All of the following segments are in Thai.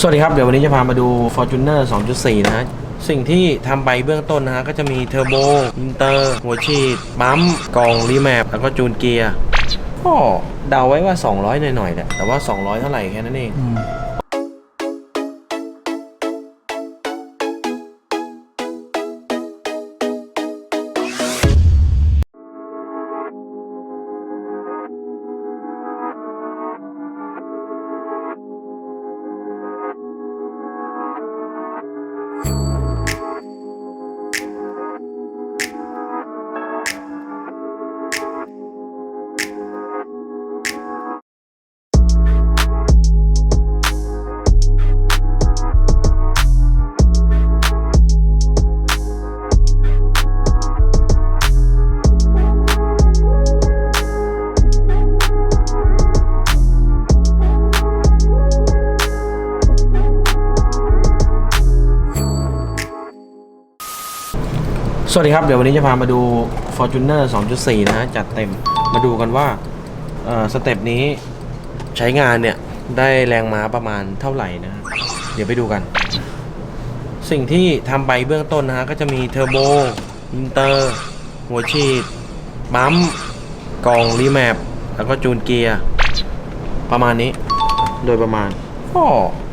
สวัสดีครับ เดี๋ยววันนี้จะพามาดู Fortuner 2.4 นะฮะ สิ่งที่ทำไปเบื้องต้นนะฮะ ก็จะมีเทอร์โบ อินเตอร์ หัวฉีดปั๊มกล่องรีแมปแล้วก็จูนเกียร์ก็เดาไว้ว่า 200 หน่อยๆแหละแต่ว่า 200 เท่าไหร่แค่นั้นเอง วัสดีครับ เดี๋ยววันนี้จะพามาดู Fortuner 2.4 นะฮะ จัดเต็มมาดูกันว่าเอ่อสเต็ปนี้ใช้งานเนี่ย ได้แรงม้าประมาณเท่าไหร่นะฮะเดี๋ยวไปดูกัน สิ่งที่ทำไปเบื้องต้นนะฮะ ก็จะมีเทอร์โบอินเตอร์ หัวฉีดปั๊มกล่องรีแมปแล้วก็จูนเกียร์ ประมาณนี้โดยประมาณก็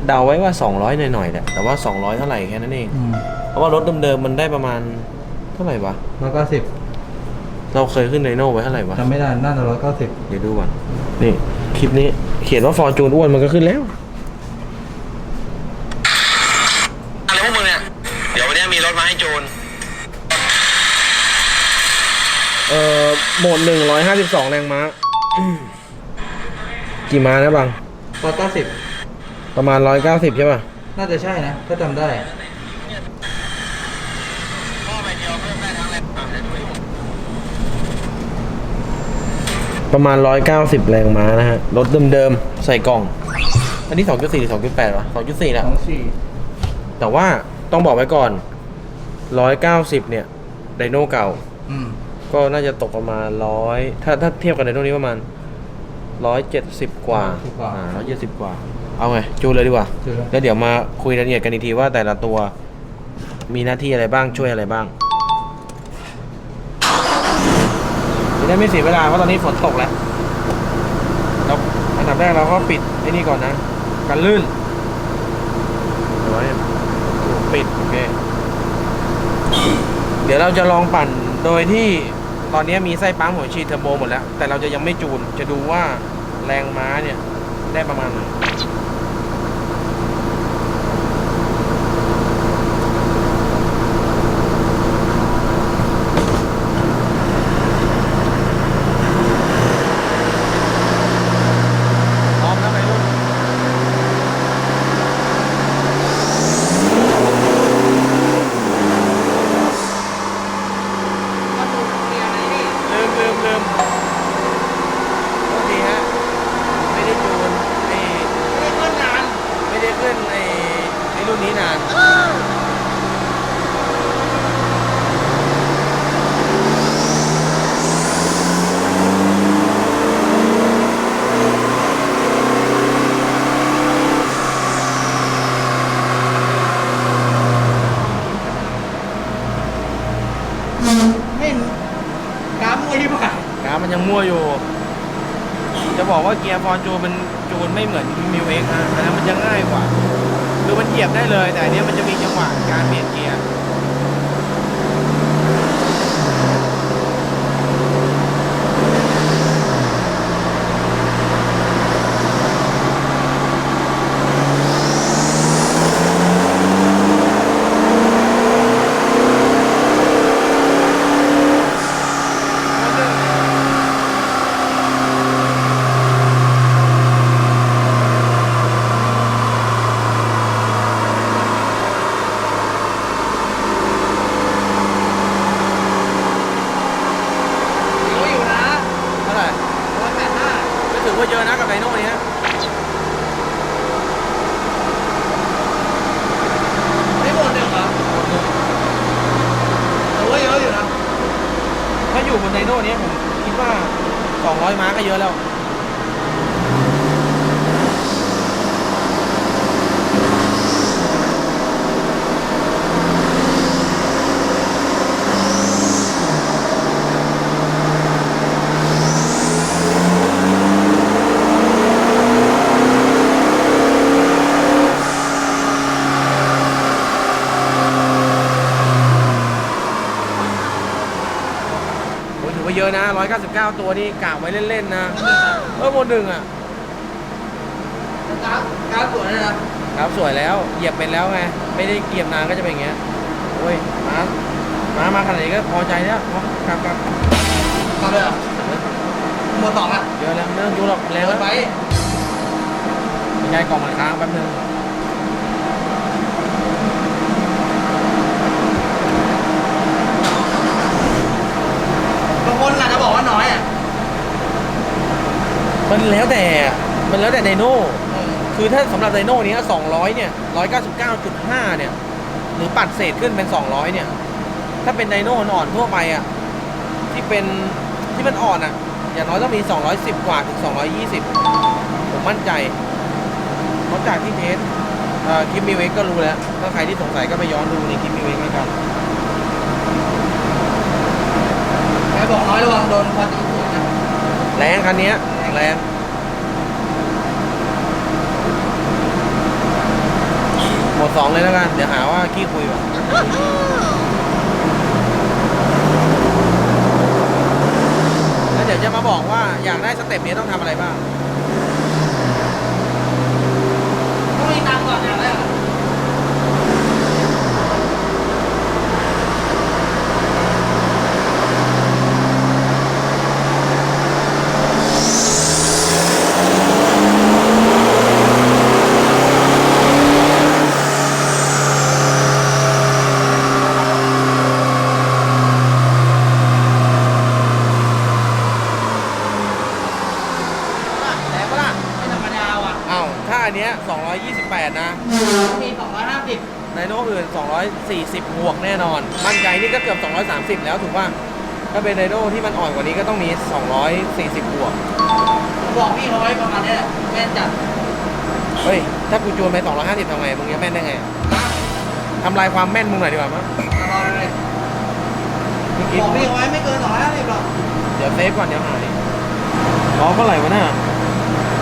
เดาไว้ว่า 200 หน่อยๆแหละแต่ว่า 200 เท่าไหร่แค่นั้นเอง เพราะว่ารถเดิมๆมันได้ประมาณ เท่าไหร่วะ ร้อยเก้าสิบเราเคยขึ้นไดโน่ไว้เท่าไหร่วะ จำไม่ได้น่าจะร้อยเก้าสิบเดี๋ยวดูก่อน นี่ คลิปนี้เขียนว่าฟอร์จูนอ้วนมันก็ขึ้นแล้ว อะไรพวกมึงเนี่ย เดี๋ยววันนี้มีรถมาให้จูน เอ่อ โหมดหนึ่งร้อยห้าสิบสองแรงม้ากี่ม้านะบัง ร้อยเก้าสิบประมาณร้อยเก้าสิบใช่ป่ะ น่าจะใช่นะ ถ้าจำได้ พ่อไปเดียวเพิ่มได้ทั้งเลยอะเดี๋ยวดูดิ ประมาณร้อยเก้าสิบแรงม้านะฮะ รถเดิมๆ ใส่กล่อง อันนี้สองจุดสี่หรือสองจุดแปดวะสองจุดสี่แหละ สองสี่แต่ว่าต้องบอกไว้ก่อนร้อยเก้าสิบเนี่ย ไดโน่เก่า อืมก็น่าจะตกประมาณร้อยถ้าถ้าเทียบกันในตรงนี้ประมาณร้อยเจ็ดสิบกว่า170 กว่าอ่าร้อยเจ็ดสิบกว่า เอาไง จูนเลยดีกว่าจูนเลยแล้วเดี๋ยวมาคุยรายละเอียดกันอีกทีว่าแต่ละตัวมีหน้าที่อะไรบ้างช่วยอะไรบ้าง จะได้ไม่เสียเวลาเพราะตอนนี้ฝนตกแล้วแล้วอันดับแรกเราก็ปิดไอ้นี่ก่อนนะ กันลื่นเดี๋ยวปิดโอเคเดี๋ยวเราจะลองปั่นโดยที่ตอนนี้มีไส้ปั๊มหัวฉีดเทอร์โบหมดแล้ว แต่เราจะยังไม่จูนจะดูว่าแรงม้าเนี่ยได้ประมาณไหนพร้อมแล้วไหมรุ่นลืมลืมลืมโทษทีฮะ ไม่ได้จูนไอ้ไม่ได้ขึ้นนาน ไม่ได้ขึ้นไอ้ไอ้รุ่ นนี้นานไม่กราฟมวยที่ผ่านกราฟมันยังมั่วอยู่ จะบอกว่าเกียร์ฟอร์จูนมันจูนไม่เหมือนมิวเอ็กนะอันนั้นมันจะง่ายกว่า คือมันเหยียบได้เลย แต่อันเนี้ยมันจะมีจังหวะการเปลี่ยนเกียร์อยู่นะ เท่าไหร่ ร้อยแปดห้า ก็ถือว่าเยอะนะกับไดโน่เนี้ย ไม่หมดหนึ่งเหรอแต่ว่าเยอะอยู่นะ ถ้า อยู่บนไดโน่เนี้ยผมคิดว่า 200 ม้าก็เยอะแล้ว อะนะ 199 ตัวนี่กะไว้เล่น ๆ นะ เออโมหนึ่งอะกราฟกราฟสวยเลยนะครับสวยแล้วเหยียบเป็นแล้วไง ไม่ได้เกียบนานก็จะเป็นอย่างเงี้ยโอ้ยมามามาขนาดนี้ก็พอใจแล้วพอครับครับต่อเลยเหรอหมดสองอะเยอะแล้วไม่ต้องดูหรอกแรงแล้วไปไม่ใช่กล่องมันค้างแป๊บนึง บาง คนอาจจะบอกว่าน้อยอะมันแล้วแต่มันแล้วแต่ไดโน่คือถ้าสำหรับไดโน่เนี้ย200เนี่ย199.5เนี่ย หรือปัดเศษขึ้นเป็น200เนี่ย ถ้าเป็นไดโน่อ่อนๆทั่วไปอะที่เป็นที่มันอ่อนอะ อย่างน้อยต้องมี210กว่าถึง220ผมมั่นใจเพราะจากที่เทสเอ่อคลิปมีเวกก็รู้แล้ว ถ้าใครที่สงสัยก็ไปย้อนดูในคลิปมีเวกแล้วกัน ใคร บอกน้อยระวังโดนพอตีหัวนะแรงคันเนี้ยแรงหมดสองเลยแล้วกัน เดี๋ยวหาว่าขี้คุยว่ะแล้วเดี๋ยวจะมาบอกว่าอยากได้สเต็ปนี้ต้องทำอะไรบ้างต้องมีตังค์ก่อนอย่างแรกอะ แรงปะล่ะ ไม่ธรรมดาว่ะ อ้าวถ้าอันเนี้ย228 นะ ต้องมีสองร้อยห้าสิบ ไดโน่อื่น 240 บวกแน่นอน มั่นใจนี่ก็เกือบ 230 แล้วถูกป่ะถ้าเป็นไดโน่ที่มันอ่อนกว่านี้ก็ต้องมี 240 บวก บอกพี่เขาไว้ประมาณนี้แหละแม่นจัดเฮ้ย ถ้ากูจูนไป 250ทำไง มึงจะแม่นได้ไงทำลายความแม่นมึงหน่อยดีกว่ามั้งตลอดเลยเมื่อกี้บอกพี่เขาไว้ไม่เกินสองร้อยห้าสิบหรอกเดี๋ยวเซฟก่อนเดี๋ยวหายล้อเท่าไหร่วะน่ะ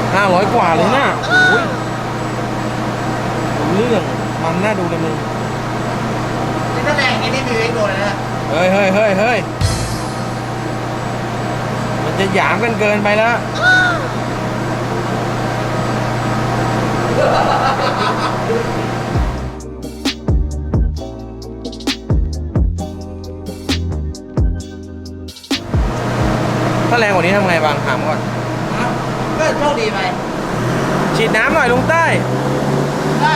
500 กว่าเลยน่ะโอ้ยรู้เรื่องมันน่าดูเลยมึงนี่ ถ้าแรงอย่างนี้นี่มีเวกโดนเลยนะเฮ้ยเฮ้ยเฮ้ยเฮ้ยมันจะหยามกันเกินไปแล้ว ถ้าแรงกว่านี้ทำไงบางถามก่อนนะก็โชคดีไป ฉีดน้ำหน่อยลุงใต้ ได้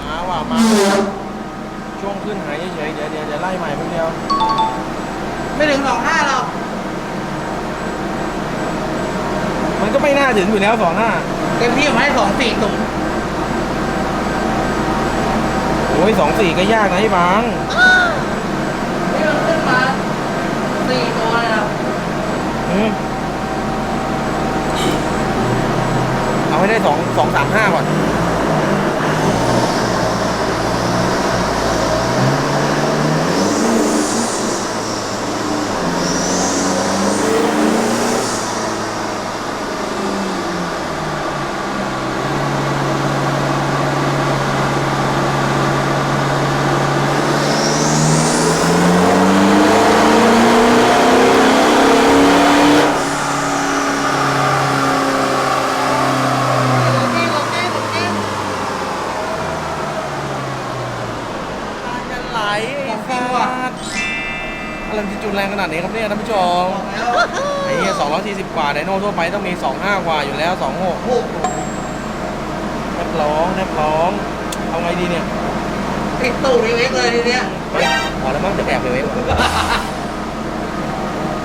มาว่ะมา ช่วงขึ้นหายเฉยๆเดี๋ยวเดี๋ยวจะไล่ใหม่เพิ่งเดียว ไม่ถึงสองห้าหรอก มันก็ไม่น่าถึงอยู่ แล้วสองห้าเต็มที่ผมให้สองสี่ศูนย์โอ้ยสองสี่ก็ยากนะไอ้บางนี่มันขึ้นมาสี่ตัวเลยนะอืมเอาให้ได้สองสองสามห้าก่อน จะไหลไอ้สัสอะไรมันจะจุนแรงขนาดนี้ครับ เนี่ยท่านผู้ชมบอกแล้วไอ้เหี้ยสองร้อยสี่สิบกว่าไดโน่ทั่วไปต้องมีสองห้ากว่าอยู่แล้วสองหกโอ้โหแนบร้องแนบร้องเอาไงดีเนี่ยติดตู้รีเวกเลยทีเนี้ยเฮ้ยพอแล้วมั้งจะแอบไปเวฟ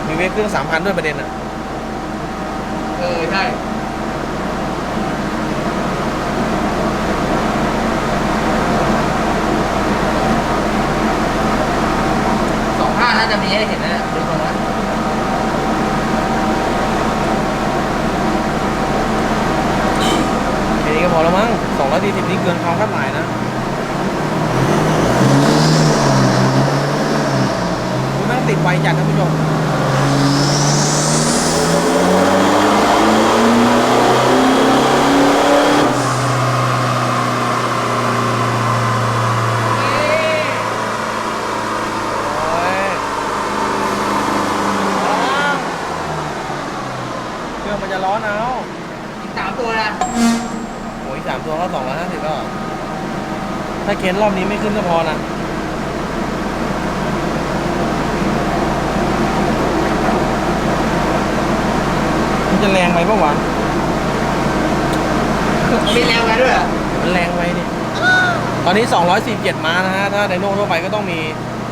มีเวฟเครื่องสามพันด้วยประเด็นอะเออใช่สองห้าน่าจะมีให้เห็นนะดูตรงนั้น แค่นี้ ก็พอแล้วมั้งสองร้อยสี่สิบนี่เกินความคาดหมายนะติดไฟจัดท่านผู้ชม โอ้ยว้าวเครื่องมันจะร้อนเอา อีกสามตัวนะ โอ้ยสามตัวก็สองร้อยห้าสิบแล้วเหรอ ถ้าเค้นรอบนี้ไม่ขึ้นก็พอนะมันจะแรงไปปะวะมีแรงไปด้วยเหรอมันแรงไปเนี่ยตอนนี้ 247 ม้านะฮะ ถ้าไดโน่ทั่วไปก็ต้องมี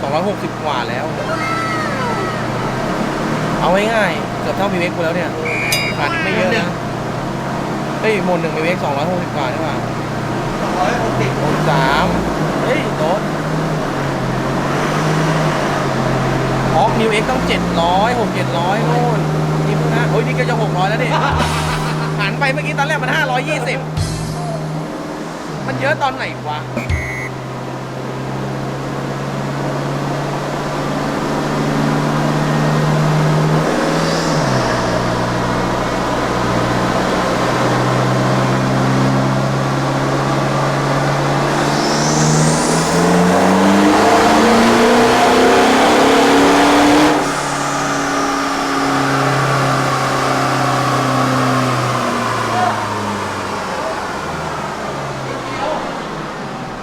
260 กว่าแล้ว เอาง่ายๆเกือบเท่ามีเวกกูแล้วเนี่ยขาดอีกไม่เยอะนะเฮ้ยโมนหนึ่งมีเวก260 กว่าใช่ป่ะ สองร้อยหกสิบโมนสามเฮ้ยโดนออกนิวเอ็กต้อง700 6 700โน่นนี่เพิ่งนะโอ้ยนี่ก็จะ600แล้วดิหันไปเมื่อกี้ตอนแรกมัน520มันเยอะตอนไหนวะ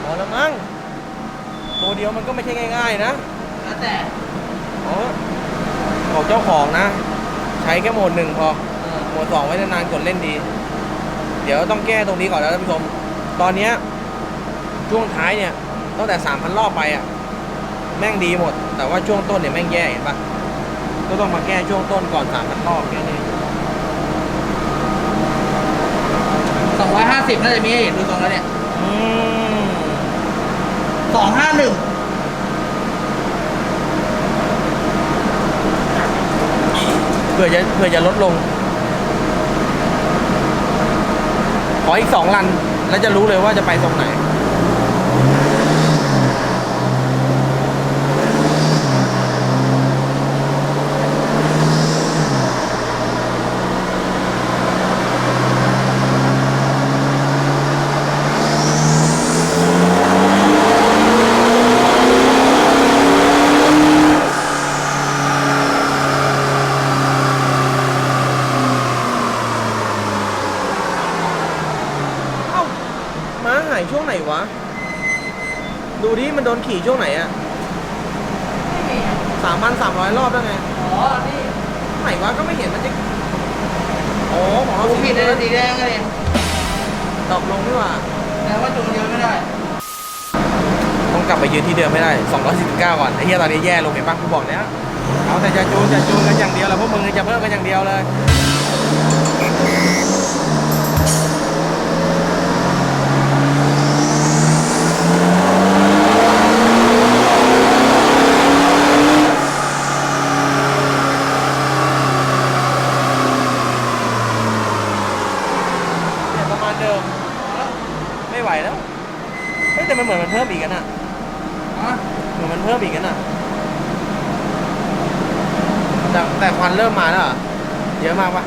พอแล้วมั้ง ตัวเดียวมันก็ไม่ใช่ง่าย ๆ นะ แล้วแต่ อ๋อของเจ้าของนะ ใช้แค่โหมดหนึ่งพอเออโหมดสองไว้นานๆกดเล่นดี เดี๋ยวต้องแก้ตรงนี้ก่อนแล้วท่านผู้ชม ตอนเนี้ยช่วงท้ายเนี่ยตั้งแต่สามพันรอบไปอะแม่งดีหมด แต่ว่าช่วงต้นเนี่ยแม่งแย่เห็นปะก็ต้องมาแก้ช่วงต้นก่อนสามพันรอบแค่นี้สองร้อยห้าสิบน่าจะมีให้เห็นดูตรงแล้วเนี่ยอืมสองห้าหนึ่ง เพื่อจะเพื่อจะลดลง ขออีกสองลัน แล้วจะรู้เลยว่าจะไปตรงไหน เอ้าม้าหายช่วงไหนวะ ดูดิมัน โดนขี่ช่วงไหนอะสามพันสามร้อยรอบแล้วไงอ๋อนี่ไหนวะก็ไม่เห็นมันจะโอ้ของเราดูสีผิดเลยสีแดงเลยดรอปลงดีกว่าแต่ว่าจูนเยอะไม่ได้ ต้องกลับไปยืนที่เดิมไม่ได้ 249 ก่อนไอ้เหี้ยตอนนี้แย่ลงเห็นปะกูบอกแล้วเอาแต่จะจูนจะจูนกันอย่างเดียวแล้วพวกมึงจะเพิ่มกันอย่างเดียวเลยเนี่ยประมาณเดิม ไม่ไหวแล้วเฮ้ยแต่มันเหมือนมันเพิ่มอีกกันอะ อะ เหมือนมันเพิ่มอีกกันอะแต่แต่ควัน เริ่มมาแล้วเหรอเยอะมากปะ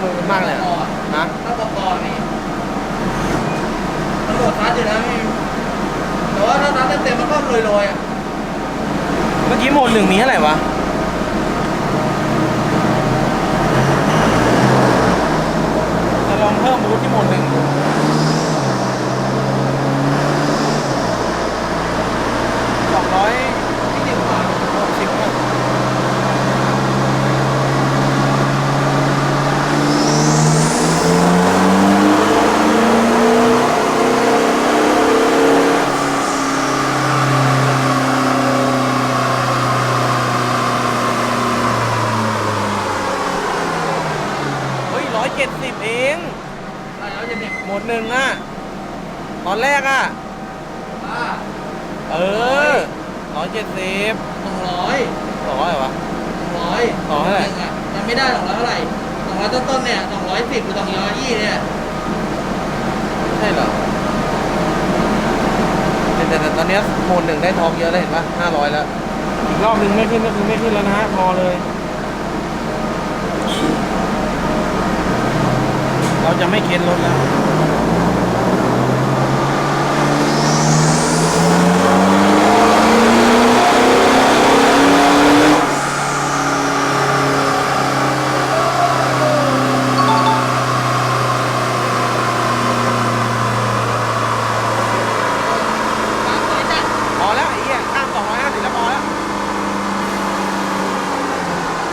มือมันมากเลยเหรอฮะถ้าประกอบนี่มันโหลดซัดอยู่นะพี่แต่ว่าถ้าซัดเต็มๆมันก็ลอยๆอะเมื่อกี้โหมดหนึ่งมีเท่าไหร่วะจะลองเพิ่มบูทที่โหมดหนึ่งดูสองร้อย ที่เดียวกว่า หกสิบอะเฮ้ยร้อยเจ็ดสิบเอง อะไรแล้วจะเนี่ย หมดหนึ่งอะ ตอนแรกอะ อ่า เออร้อยเจ็ดสิบ สองร้อย สองร้อยวะ สองร้อย สองเท่าไหร่ อะยังไม่ได้สองร้อยเท่าไหร่สองร้อยต้นๆเนี่ย สองร้อยสิบหรือสองร้อยยี่เนี่ยใช่เหรอแต่แต่แต่ตอนเนี้ยโหมดหนึ่งได้ทองเยอะแล้วเห็นปะห้าร้อยแล้วออีกรอบหนึ่งไม่ขึ้นก็คือไม่ขึ้นแล้วนะฮะพอเลย เราจะไม่เค้นรถแล้ว ปั๊บเลยจ้ะ พอแล้วไอ้เหี้ยข้าม250แล้วพอแล้ว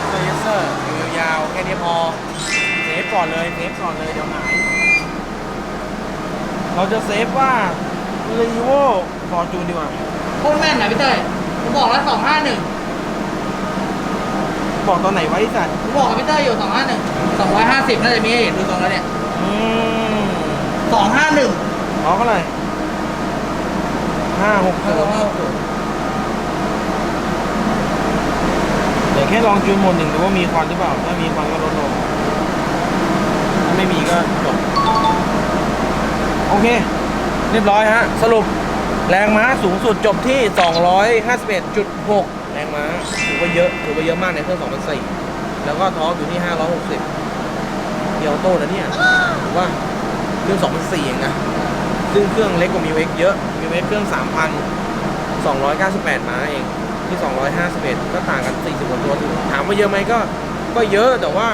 เซเซ ออยู่ยาวๆแค่นี้พอเซฟก่อนเลยเซฟก่อนเลยเดี๋ยวหาย เราจะเซฟว่า r e v o Fortune ดีกว่าโคตรแม่นนะพี่เต้ยผมบอกแล้วสองห้าหนึ่งบอกตอนไหนไวะไอ้สัตว์ผมบอกกับพี่เต้ยอยู่สองห้าหนึ่งสองร้อยห้าสิบน่าจะมีให้เห็นดูตรงแล้วเนี่ยอืมสองห้าหนึ่งเอเท่าไหร่ห้าหกสองห้าหกเดี๋ยว แค่ลองจูนหมดหนึ่งดูว่ามีควันหรือเปล่า ถ้ามีควันก็ลดลง ถ้าไม่มีก็จบ โอเค เรียบร้อยฮะ สรุปแรงม้าสูงสุดจบที่ 251.6 แรงม้าถือว่าเยอะ ถือว่าเยอะมากในเครื่อง2004แล้วก็ทอร์กอยู่ที่ 560เกียวโต้นะเนี่ยถือว่าเครื่อง2004เองนะ ซึ่งเครื่องเล็กกว่ามิวเอ็กเยอะมิวเอ็กเครื่อง 3,298 ม้าเอง ที่ 251 ก็ต่างกัน 40กว่าตัวถามว่าเยอะไหมก็ ก็เยอะแต่ว่า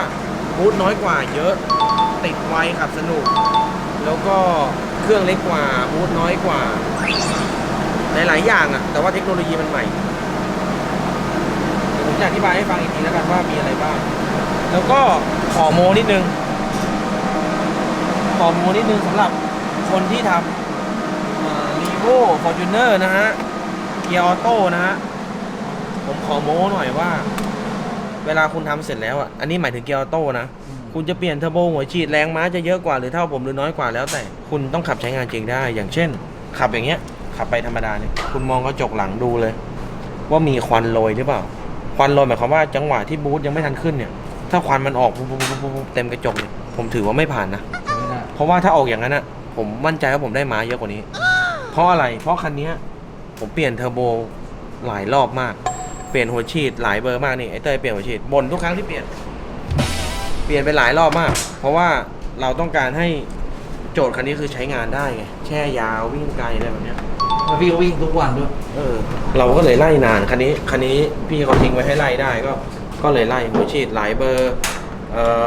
บูทน้อยกว่าเยอะติดไวขับสนุก แล้วก็เครื่องเล็กกว่าบูทน้อยกว่า หลาย ๆ อย่างอะแต่ว่าเทคโนโลยีมันใหม่เดี๋ยวผมจะอธิบายให้ฟังอีกทีแล้วกันว่ามีอะไรบ้าง แล้วก็ขอโมนิดนึง ขอโมนิดนึงสำหรับคนที่ทำรีโว่ฟอร์จูเนอร์นะฮะเกียร์ออโต้นะฮะ ผมขอโม้หน่อยว่า เวลาคุณทำเสร็จแล้วอะอันนี้หมายถึงเกียร์ออโต้นะ คุณจะเปลี่ยนเทอร์โบหัวฉีดแรงม้าจะเยอะกว่าหรือเท่าผมหรือน้อยกว่าแล้วแต่คุณต้องขับใช้งานจริงได้ อย่างเช่น ขับอย่างเงี้ย ขับไปธรรมดาเนี่ยคุณมองกระจกหลังดูเลย ว่ามีควันโรยหรือเปล่า ควันโรยหมายความว่าจังหวะที่บูธยังไม่ทันขึ้นเนี่ย ถ้าควันมันออกปุ๊บปุ๊บปุ๊บปุ๊บปุ๊บเต็มกระจกเนี่ยผมถือว่าไม่ผ่านนะไม่ได้เพราะว่าถ้าออกอย่างนั้นอะผมมั่นใจว่าผมได้ม้าเยอะกว่านี้ เพราะอะไรเพราะคันเนี้ยผมเปลี่ยนเทอร์โบหลายรอบมาก เปลี่ยนหัวฉีดหลายเบอร์มากนี่ไอ้เต้ยเปลี่ยนหัวฉีดบ่นทุกครั้งที่เปลี่ยน เปลี่ยนไปหลายรอบมาก เพราะว่าเราต้องการให้โจทย์คันนี้คือใช้งานได้ไงแช่ยาววิ่งไกลอะไรแบบเนี้ยมาพี่ก็วิ่งทุกวันด้วย เออเราก็เลยไล่นานคันนี้คันนี้พี่เขาทิ้งไว้ให้ไล่ได้ก็ก็เลยไล่หัวฉีดหลายเบอร์เอ่อ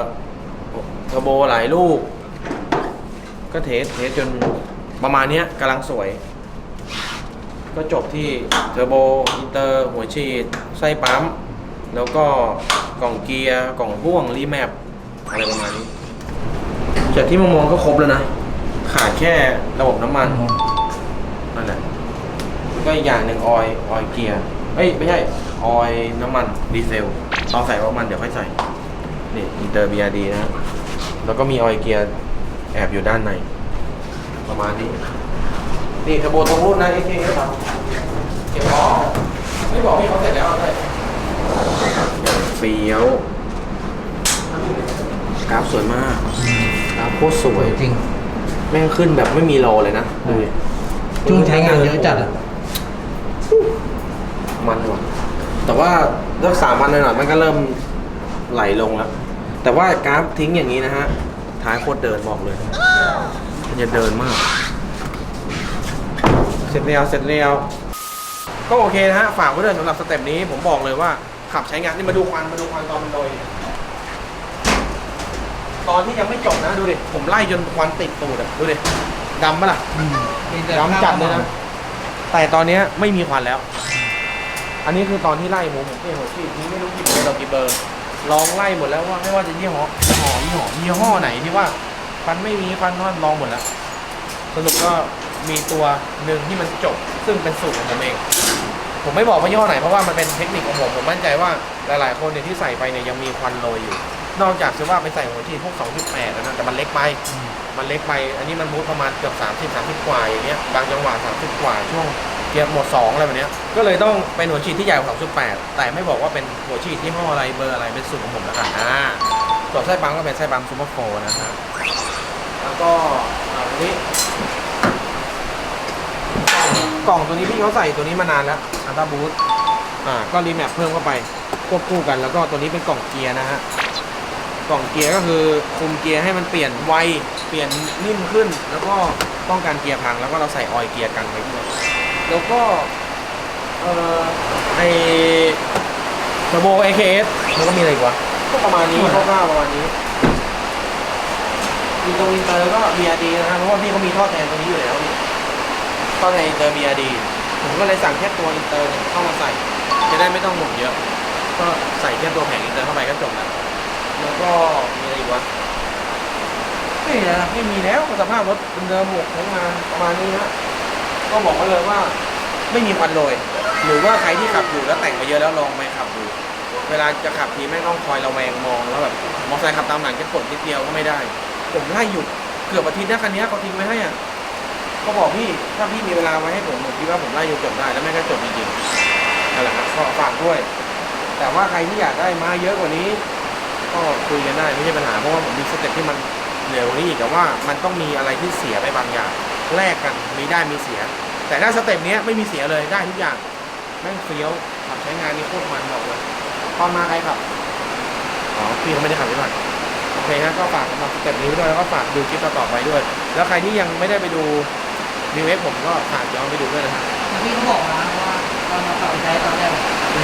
เทอร์โบหลายลูก ก็เทสเทสจนประมาณเนี้ยกำลังสวย ก็จบที่เทอร์โบอินเตอร์หัวฉีดไส้ปั๊ม แล้วก็กล่องเกียร์กล่องพ่วงรีแมปอะไรประมาณนี้ จากที่มองๆก็ครบแล้วนะ ขาดแค่ระบบน้ำมันนั่นแหละก็อีกอย่างหนึ่งออยออยเกียร์เอ้ยไม่ใช่ออยน้ำมันดีเซลตอนใส่ว่ามันเดี๋ยวค่อยใส่นี่อินเตอร์บีอาร์ดีนะ แล้วก็มีออยเกียร์แอบอยู่ด้านใน ประมาณนี้ นี่เทอร์โบตรงรุ่นนะ AK ครับเก็บของไม่บอกพี่เขาเสร็จแล้วเลยเฟี้ยวกราฟสวยมากกราฟโคตรสวยจริง แม่งขึ้นแบบไม่มีโลเลยนะดูดิช่วงใช้งานเยอะจัดอะมันว่ะแต่ว่าเลิกสามวันหน่อยๆมันก็เริ่มไหลลงแล้ว แต่ว่ากราฟทิ้งอย่างนี้นะฮะ ท้ายโคตรเดินบอกเลย มันจะเดินมาก เสร็จแล้วเสร็จแล้วก็โอเคนะฮะฝากไว้ด้วยสำหรับสเต็ปนี้ผมบอกเลยว่าขับใช้งานนี่มาดูควันมาดูควันตอนมันโรยตอนที่ยังไม่จบนะดูดิผมไล่จนควันติดตูดอะดูดิดำปะล่ะดำจัดเลยนะแต่ตอนเนี้ยไม่มีควันแล้ว อันนี้คือตอนที่ไล่ผมผมเปลี่ยนหัวฉีดนี้ไม่รู้กี่เบอร์ต่อกี่เบอร์ลองไล่หมดแล้วว่าไม่ว่าจะยี่ห้อยี่ห้อยี่ห้อยี่ห้อไหนที่ว่าควันไม่มีควันน้อยลองหมดแล้วสรุปก็ มีตัวหนึ่งที่มันจบ ซึ่งเป็นสูตรของผมเอง ผมไม่บอกว่าย่อไหนเพราะว่ามันเป็นเทคนิคของผม ผมมั่นใจว่าหลายๆ คนเนี่ยที่ใส่ไปเนี่ยยังมีควันโรยอยู่ นอกจากจะว่าไปใส่หัวฉีดพวก 2.8แล้วนะแต่มันเล็กไป มันเล็กไป อันนี้มันมูดประมาณเกือบ30 30 กว่าอย่างเงี้ย บางจังหวะ30 กว่าช่วงเกียร์หมด2อะไรแบบเนี้ย ก็เลยต้องเป็นหัวฉีดที่ใหญ่กว่า2.8แต่ไม่บอกว่าเป็นหัวฉีดที่ห้ออะไรเบอร์อะไรเป็นสูตรของผมแล้วกันอ่าส่วนไส้ปั๊มก็เป็นไส้ปั๊มซูเปอร์โฟนะฮะแล้วก็อ่าตัวนี้ กล่องตัวนี้พี่เขาใส่ตัวนี้มานานแล้วอัลตาบูทอ่าก็รีแมปเพิ่มเข้าไปควบคู่กัน แล้วก็ตัวนี้เป็นกล่องเกียร์นะฮะกล่องเกียร์ก็คือคุมเกียร์ให้มันเปลี่ยนไวเปลี่ยนนิ่มขึ้น แล้วก็ป้องกันเกียร์พัง แล้วก็เราใส่ออยล์เกียร์กันไว้ด้วยแล้วก็เอ่อไอเทอร์โบ AKS แล้วก็มีอะไรอีกวะก็ประมาณนี้คร่าวๆประมาณนี้อินโตอินเตอร์ก็ BRD นะฮะเพราะว่าพี่เขามีท่อแทนตัวนี้อยู่แล้วนี่ ท่อแทนอินเตอร์ BRD ผมก็เลยสั่งแค่ตัวอินเตอร์เข้ามาใส่ จะได้ไม่ต้องหมุนเยอะ ก็ใส่แค่ตัวแผงอินเตอร์เข้าไปก็จบแล้วแล้วก็มีอะไรอีกวะไม่แล้วนะไม่มีแล้วสภาพรถเดิมหมวกใช้งาประมาณนี้ฮะก็บอกไว้เลยว่าไม่มีควันโรยหรือว่าใครที่ขับอยู่แล้วแต่งมาเยอะแล้วลองไปขับดู เวลาจะขับทีไม่ต้องคอยระแวงมองแล้วแบบมอเตอร์ไซค์ขับตามหลังจะกดนิดเดียวก็ไม่ได้ ผมไล่หยุดเกือบอาทิตย์นะคันนี้เขาทิ้งไว้ให้อะ ก็บอกพี่ถ้าพี่มีเวลาไว้ให้ผมผมคิดว่าผมไล่ยุดจบได้แล้วไม่ก็จบจริงๆนั่นแหละครับก็ฝากด้วย แต่ว่าใครที่อยากได้มาเยอะกว่านี้ ก็คุยกันได้ไม่ใช่ปัญหาเพราะว่าผมมีสเต็ปที่มันเหนือกว่านี้อีกแต่ว่ามันต้องมีอะไรที่เสียไปบางอย่างแลกกันมีได้มีเสีย แต่ถ้าสเต็ปเนี้ยไม่มีเสียเลยได้ทุกอย่างแม่งเฟี้ยวขับใช้งานนี่โคตรมันบอกเลยตอนมาใครขับอ๋อพี่เขาไม่ได้ขับใช่ไหมโอเคฮะก็ฝากสำหรับสเต็ปนี้ไว้ด้วยแล้วก็ฝากดูคลิปต่อๆไปด้วย แล้วใครที่ยังไม่ได้ไปดู รีเวฟผมก็ฝากย้อนไปดูด้วยนะครับพี่เขาบอกนะว่าตอนเราขับไปใช้ตอนแรก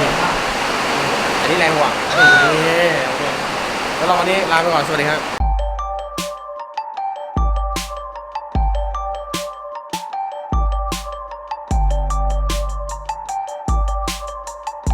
เห็นว่าอันนี้แรงกว่าโอเคแล้วเราวันนี้ลาไปก่อนสวัสดีครับ